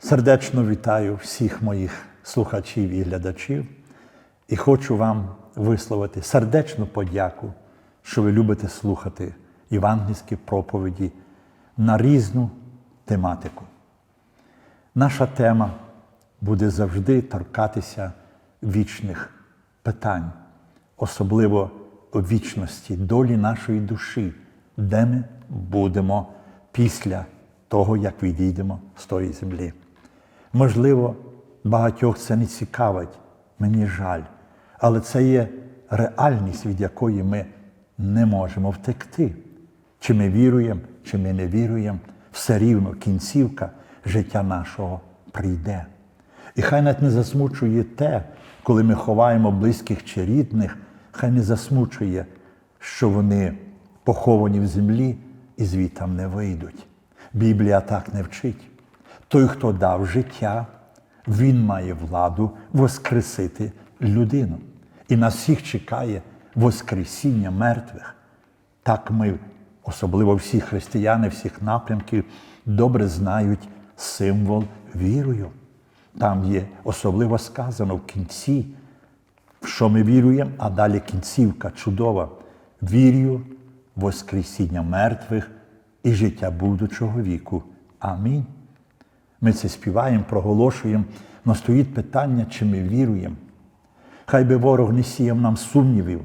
Сердечно вітаю всіх моїх слухачів і глядачів і хочу вам висловити сердечну подяку, що ви любите слухати євангельські проповіді на різну тематику. Наша тема буде завжди торкатися вічних питань, особливо вічності, долі нашої душі, де ми будемо після того, як відійдемо з тої землі. Можливо, багатьох це не цікавить, мені жаль, але це є реальність, від якої ми не можемо втекти. Чи ми віруємо, чи ми не віруємо, все рівно кінцівка життя нашого прийде. І хай навіть не засмучує те, коли ми ховаємо близьких чи рідних, хай не засмучує, що вони поховані в землі і звітам не вийдуть. Біблія так не вчить. Той, хто дав життя, він має владу воскресити людину. І нас всіх чекає Воскресіння мертвих. Так ми, особливо всі християни, всіх напрямків, добре знають символ вірою. Там є особливо сказано в кінці, в що ми віруємо, а далі кінцівка чудова. Вірю, Воскресіння мертвих і життя будучого віку. Амінь. Ми це співаємо, проголошуємо, але стоїть питання, чи ми віруємо. Хай би ворог не сіяв нам сумнівів,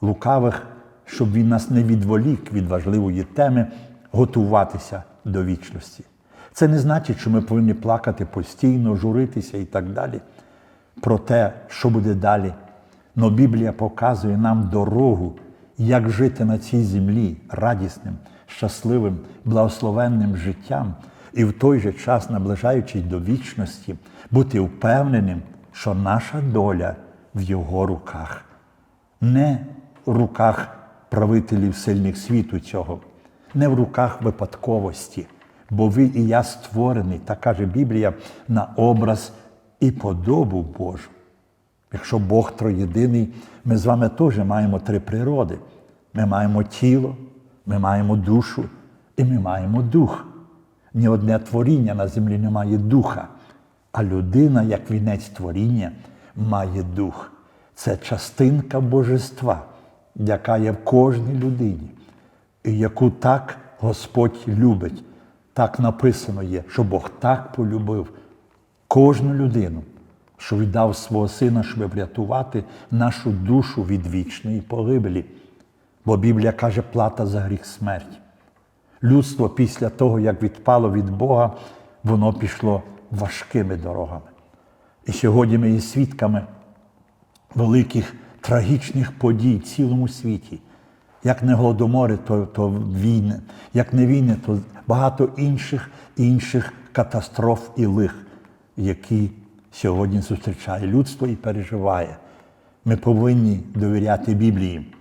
лукавих, щоб він нас не відволік від важливої теми готуватися до вічності. Це не значить, що ми повинні плакати постійно, журитися і так далі. Про те, що буде далі. Но Біблія показує нам дорогу, як жити на цій землі радісним, щасливим, благословенним життям і в той же час, наближаючись до вічності, бути впевненим, що наша доля в його руках, не в руках правителів сильних світу цього, не в руках випадковості, бо ви і я створені, так каже Біблія, на образ і подобу Божу. Якщо Бог троєдиний, ми з вами теж маємо три природи. Ми маємо тіло, ми маємо душу і ми маємо дух. Ні одне творіння на землі не має духа, а людина, як вінець творіння, має дух. Це частинка божества, яка є в кожній людині, і яку так Господь любить. Так написано є, що Бог так полюбив кожну людину, що віддав свого сина, щоб врятувати нашу душу від вічної погибелі. Бо Біблія каже, плата за гріх смерть. Людство після того, як відпало від Бога, воно пішло важкими дорогами. І сьогодні ми є свідками великих трагічних подій в цілому світі. Як не голодомори, то, то війни, як не війни, то багато інших інших катастроф і лих, які сьогодні зустрічає людство і переживає. Ми повинні довіряти Біблії.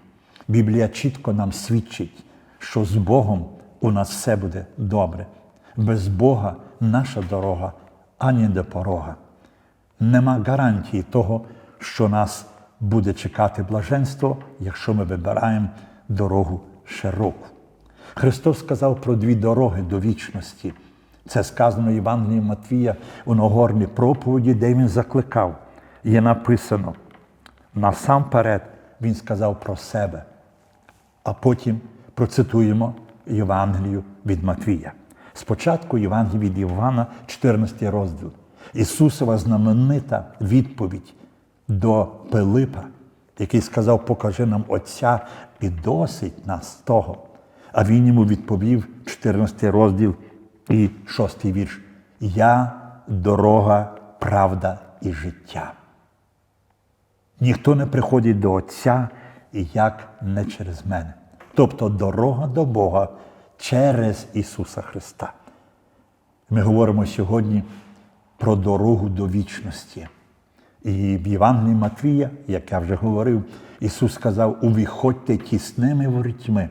Біблія чітко нам свідчить, що з Богом у нас все буде добре. Без Бога наша дорога ані до порога. Нема гарантії того, що нас буде чекати блаженство, якщо ми вибираємо дорогу широку. Христос сказав про дві дороги до вічності. Це сказано Євангелії Матвія у Нагорній проповіді, де він закликав. Є написано. Насамперед він сказав про себе, а потім процитуємо Євангелію від Матвія. Спочатку Євангелія від Івана, 14 розділ. Ісусова знаменита відповідь до Пилипа, який сказав, покажи нам Отця і досить нас того. А він йому відповів, 14 розділ і 6 вірш. Я дорога, правда і життя. Ніхто не приходить до Отця, як не через мене. Тобто дорога до Бога через Ісуса Христа. Ми говоримо сьогодні про дорогу до вічності. І в Євангелії Матвія, як я вже говорив, Ісус сказав: увіходьте тісними ворітьми,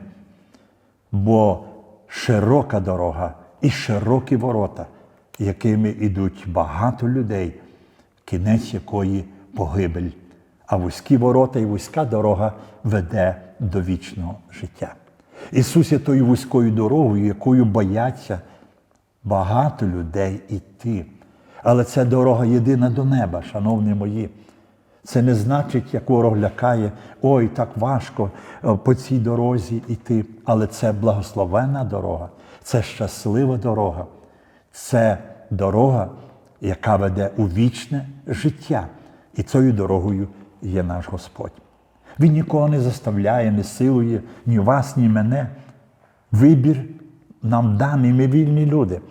бо широка дорога і широкі ворота, якими йдуть багато людей, кінець якої погибель. А вузькі ворота і вузька дорога веде до вічного життя. Ісус є тою вузькою дорогою, якою бояться багато людей іти. Але це дорога єдина до неба, шановні мої. Це не значить, як ворог лякає, ой, так важко е, по цій дорозі йти. Але це благословенна дорога, це щаслива дорога, це дорога, яка веде у вічне життя. І цією дорогою є наш Господь. Він нікого не заставляє, не силує ні вас, ні мене. Вибір нам даний, ми вільні люди.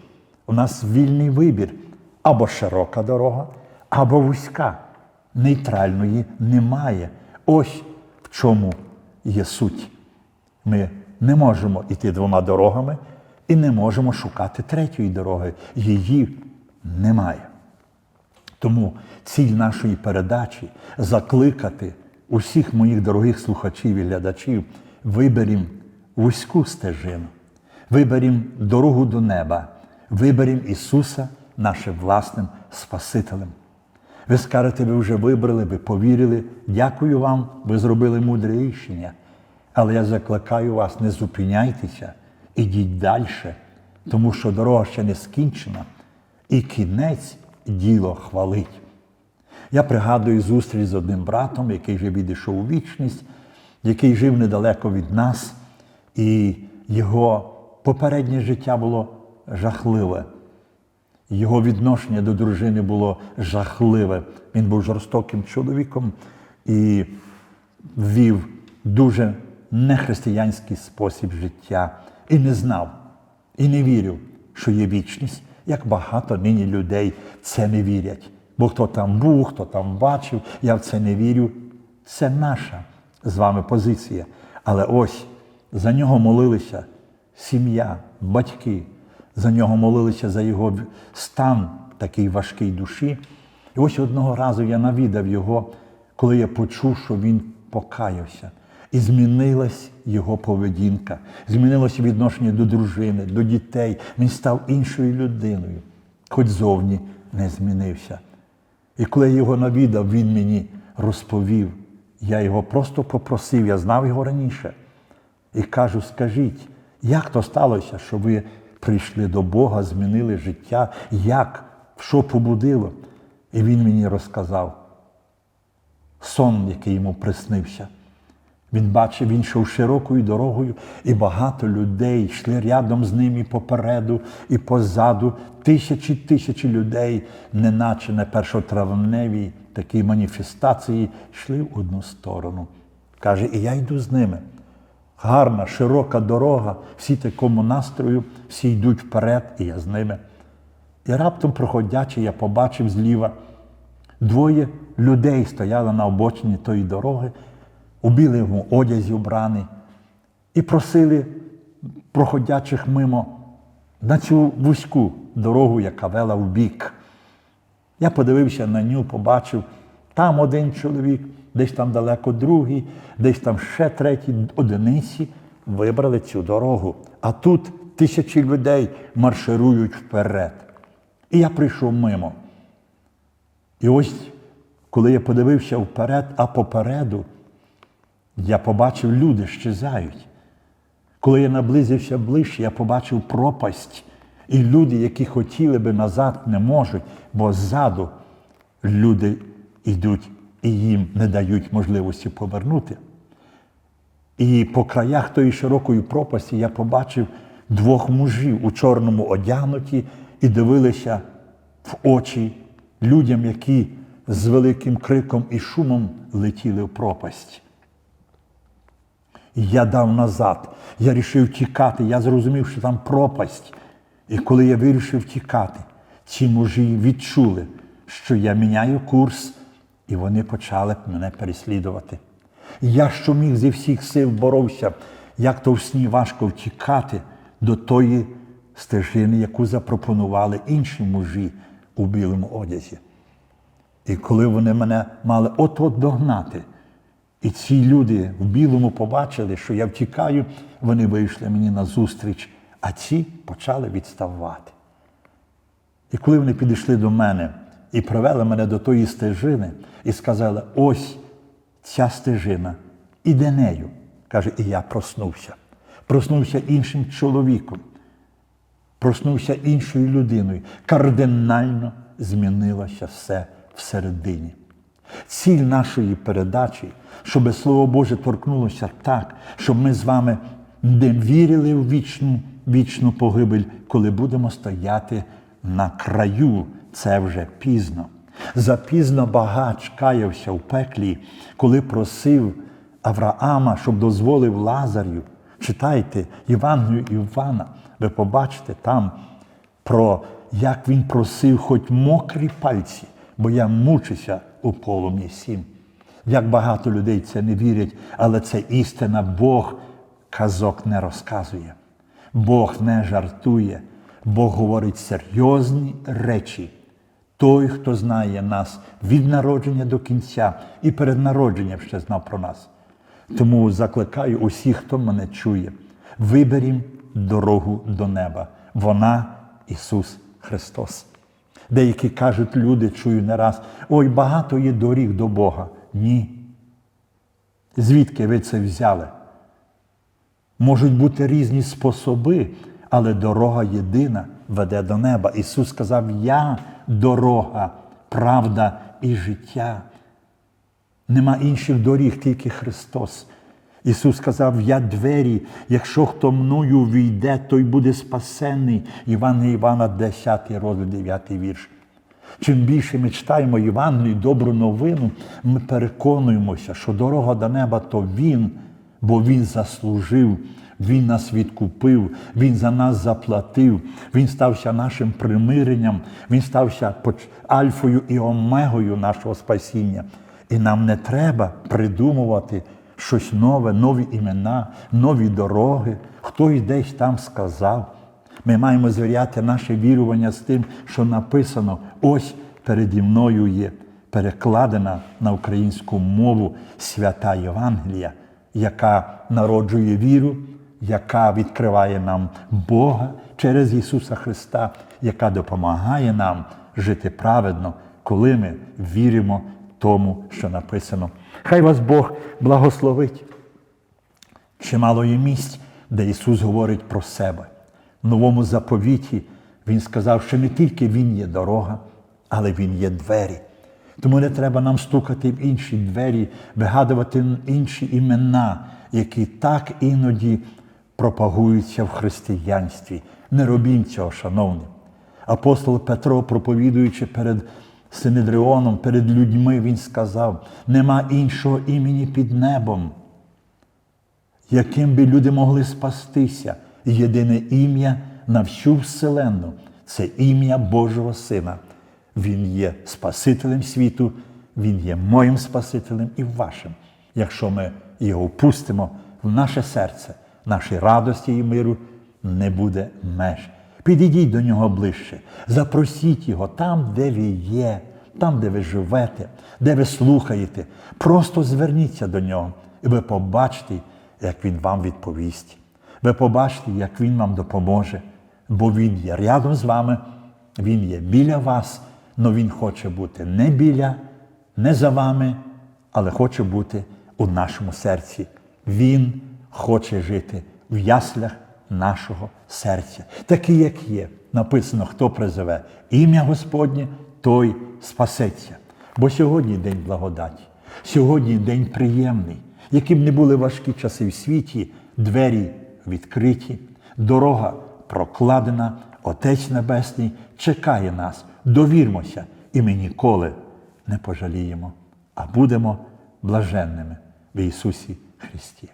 У нас вільний вибір або широка дорога, або вузька. Нейтральної немає. Ось в чому є суть. Ми не можемо йти двома дорогами і не можемо шукати третьої дороги. Її немає. Тому ціль нашої передачі закликати усіх моїх дорогих слухачів і глядачів, виберімо вузьку стежину, виберімо дорогу до неба, виберімо Ісуса нашим власним Спасителем. Ви скажете, ви вже вибрали, ви повірили. Дякую вам, ви зробили мудре рішення. Але я закликаю вас, не зупиняйтеся, ідіть далі, тому що дорога ще не скінчена, і кінець діло хвалить. Я пригадую зустріч з одним братом, який вже відійшов у вічність, який жив недалеко від нас, і його попереднє життя було жахливе. Його відношення до дружини було жахливе. Він був жорстоким чоловіком і вів дуже нехристиянський спосіб життя. І не знав, і не вірив, що є вічність, як багато нині людей в це не вірять. Бо хто там був, хто там бачив, я в це не вірю. Це наша з вами позиція. Але ось за нього молилися сім'я, батьки. За нього молилися за його стан такий важкий душі. І ось одного разу я навідав його, коли я почув, що він покаявся. І змінилась його поведінка, змінилося відношення до дружини, до дітей. Він став іншою людиною, хоч зовні не змінився. І коли я його навідав, він мені розповів. Я його просто попросив, я знав його раніше. І кажу: скажіть, як то сталося, що ви прийшли до Бога, змінили життя, як, що побудило? І він мені розказав сон, який йому приснився. Він бачив, він йшов широкою дорогою, і багато людей йшли рядом з ним і попереду, і позаду. Тисячі тисячі людей, неначе на першотравневій такій маніфестації, йшли в одну сторону. Каже, і я йду з ними. Гарна, широка дорога, всі такому настрою, всі йдуть вперед, і я з ними. І раптом, проходячи, я побачив зліва двоє людей стояли на обочині тої дороги у білому одязі вбраний, і просили проходячих мимо на цю вузьку дорогу, яка вела в бік. Я подивився на ню, побачив, там один чоловік, десь там далеко другий, десь там ще третій, одиниці вибрали цю дорогу. А тут тисячі людей марширують вперед. І я прийшов мимо. І ось, коли я подивився вперед, а попереду, я побачив, люди щезають. Коли я наблизився ближче, я побачив пропасть. І люди, які хотіли би назад, не можуть, бо ззаду люди йдуть і їм не дають можливості повернути. І по краях тої широкої пропасті я побачив двох мужів у чорному одягнуті і дивилися в очі людям, які з великим криком і шумом летіли в пропасть. Я дав назад, я рішив тікати, я зрозумів, що там пропасть. І коли я вирішив тікати, ці мужі відчули, що я міняю курс, і вони почали мене переслідувати. Я що міг зі всіх сил боровся, як то в сні важко втікати до тої стежини, яку запропонували інші мужі у білому одязі. І коли вони мене мали от-от догнати, і ці люди в білому побачили, що я втікаю, вони вийшли мені на зустріч, а ці почали відставати. І коли вони підійшли до мене і привели мене до тої стежини і сказали, ось ця стежина, іде нею. Каже, і я проснувся. Проснувся іншим чоловіком, проснувся іншою людиною, кардинально змінилося все всередині. Ціль нашої передачі, щоб Слово Боже торкнулося так, щоб ми з вами не вірили в вічну, вічну погибель, коли будемо стояти на краю. Це вже пізно. Запізно багач каявся в пеклі, коли просив Авраама, щоб дозволив Лазарю. Читайте Євангелію Івана, ви побачите там про як він просив хоч мокрі пальці, бо я мучуся у полум'ї сім. Як багато людей це не вірять, але це істина, Бог казок не розказує. Бог не жартує, Бог говорить серйозні речі. Той, хто знає нас від народження до кінця і перед народженням ще знав про нас. Тому закликаю усіх, хто мене чує, виберім дорогу до неба. Вона Ісус Христос. Деякі кажуть, люди, чую не раз, ой, багато є доріг до Бога. Ні. Звідки ви це взяли? Можуть бути різні способи, але дорога єдина веде до неба. Ісус сказав: Я дорога, правда і життя. Нема інших доріг, тільки Христос. Ісус сказав, я двері, якщо хто мною війде, той буде спасенний. Івана Івана, 10 розділ, 9 вірш. Чим більше ми читаємо Євангелію, добру новину, ми переконуємося, що дорога до неба то Він, бо Він заслужив, Він нас відкупив, Він за нас заплатив, Він стався нашим примиренням, Він стався альфою і омегою нашого спасіння. І нам не треба придумувати щось нове, нові імена, нові дороги. Хтось десь там сказав. Ми маємо звіряти наше вірування з тим, що написано ось переді мною є перекладена на українську мову свята Євангелія, яка народжує віру, яка відкриває нам Бога через Ісуса Христа, яка допомагає нам жити праведно, коли ми віримо тому, що написано. Хай вас Бог благословить. Чимало є місць, де Ісус говорить про себе. В новому заповіті Він сказав, що не тільки Він є дорога, але Він є двері. Тому не треба нам стукати в інші двері, вигадувати інші імена, які так іноді пропагуються в християнстві. Не робіть цього, шановні. Апостол Петро, проповідуючи перед Синедріоном, перед людьми, він сказав: нема іншого імені під небом, яким би люди могли спастися. Єдине ім'я на всю вселенну це ім'я Божого Сина. Він є Спасителем світу, Він є моїм Спасителем і вашим. Якщо ми його впустимо в наше серце, нашій радості і миру не буде меж. Підійдіть до нього ближче, запросіть його там, де ви є, там, де ви живете, де ви слухаєте. Просто зверніться до нього, і ви побачите, як він вам відповість. Ви побачите, як він вам допоможе, бо він є рядом з вами, він є біля вас, але він хоче бути не біля, не за вами, але хоче бути у нашому серці. Він хоче жити в яслях нашого серця. Такий, як є. Написано, хто призове ім'я Господнє, той спасеться. Бо сьогодні день благодаті, сьогодні день приємний. Які б не були важкі часи в світі, двері відкриті, дорога прокладена, Отець Небесний чекає нас. Довірмося, і ми ніколи не пожаліємо, а будемо блаженними в Ісусі Христі.